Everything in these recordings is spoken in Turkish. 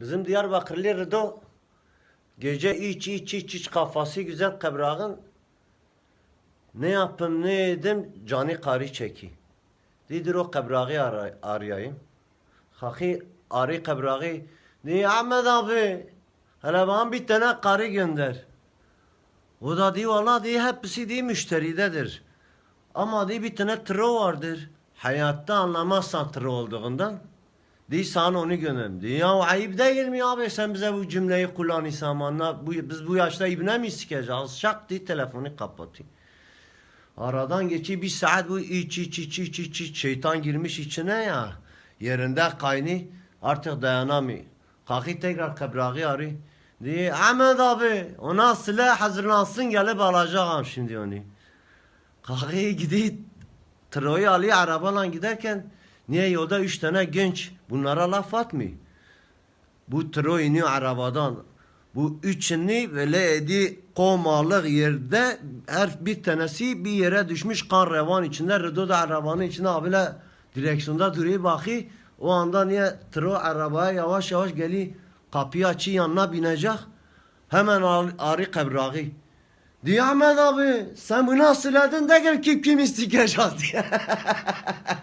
Bizim Diyarbakırlı Rıdo gece iç iç iç iç kafası güzel kıbrağın ne yapayım ne edim cani karı çeki. Didir o kıbrağı ara, arayayım. Haki arı kıbrağı. Diye Ahmet abi hele bana bir tane karı gönder. O da diyor valla diye hepsi diye müşteridedir. Ama diye bir tane tro vardır. Hayatta anlamazsan tro olduğundan. Sana onu gönderim. Diye ya ayıp değil mi abi sen bize bu cümleyi kullanırsan anla. Bu, biz bu yaşta ibne mi sikeceğiz? Şak diye telefonu kapatıyor. Aradan geçiyor bir saat bu iç iç iç iç iç şeytan girmiş içine ya. Yerinde kaynı artık dayanamıyor. Kalkıyor tekrar kabrağı arıyor. Diye Ahmet abi ona silah hazırlansın gelip alacağım şimdi onu. Kalkıyor gidiyor Troyu alıyor arabayla giderken niye yolda üç tane genç bunlara laf atmıyor. Bu tro arabadan. Bu üçünü böyle edi komalık yerde her bir tanesi bir yere düşmüş kan revan içinde. Rıdo da arabanın içinde abiyle direksiyonda duruyor bakıyor. O anda niye tro arabaya yavaş yavaş geliyor. Kapıyı açıyor yanına binecek. Hemen ar- arı kebrağı. Diyor Ahmet abi sen bunu nasıl edin de gel kim kim istikecek diye.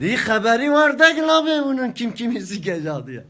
Diye haberi var değil abi bunun kim kim istikecek diye.